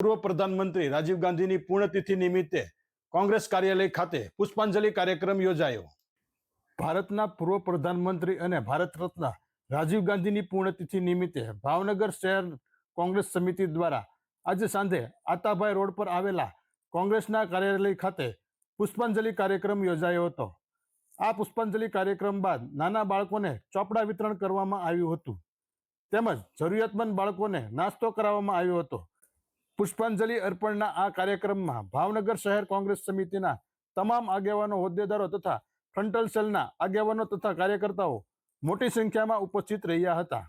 પૂર્વ પ્રધાનમંત્રી રાજીવ ગાંધીની પુણ્યતિથિ નિમિત્તે કોંગ્રેસ કાર્યાલય ખાતે પુષ્પાંજલિ કાર્યક્રમ યોજાયો. ભારતના પૂર્વ પ્રધાનમંત્રી અને ભારત રત્ન રાજીવ ગાંધીની પુણ્યતિથિ નિમિત્તે ભાવનગર શહેર કોંગ્રેસ સમિતિ દ્વારા આજે સાંજે આતાભાઈ રોડ પર આવેલા કોંગ્રેસના કાર્યાલય ખાતે પુષ્પાંજલિ કાર્યક્રમ યોજાયો હતો. આ પુષ્પાંજલિ કાર્યક્રમ બાદ નાના બાળકોને ચોપડા વિતરણ કરવામાં આવ્યું હતું. તેમજ જરૂરિયાતમંદ બાળકોને નાસ્તો કરાવવામાં આવ્યો હતો. પુષ્પાંજલિ અર્પણના આ કાર્યક્રમમાં ભાવનગર શહેર કોંગ્રેસ સમિતિના તમામ આગેવાનો હોદ્દેદારો તથા ફ્રન્ટલ સેલના આગેવાનો તથા કાર્યકર્તાઓ મોટી સંખ્યામાં ઉપસ્થિત રહ્યા હતા.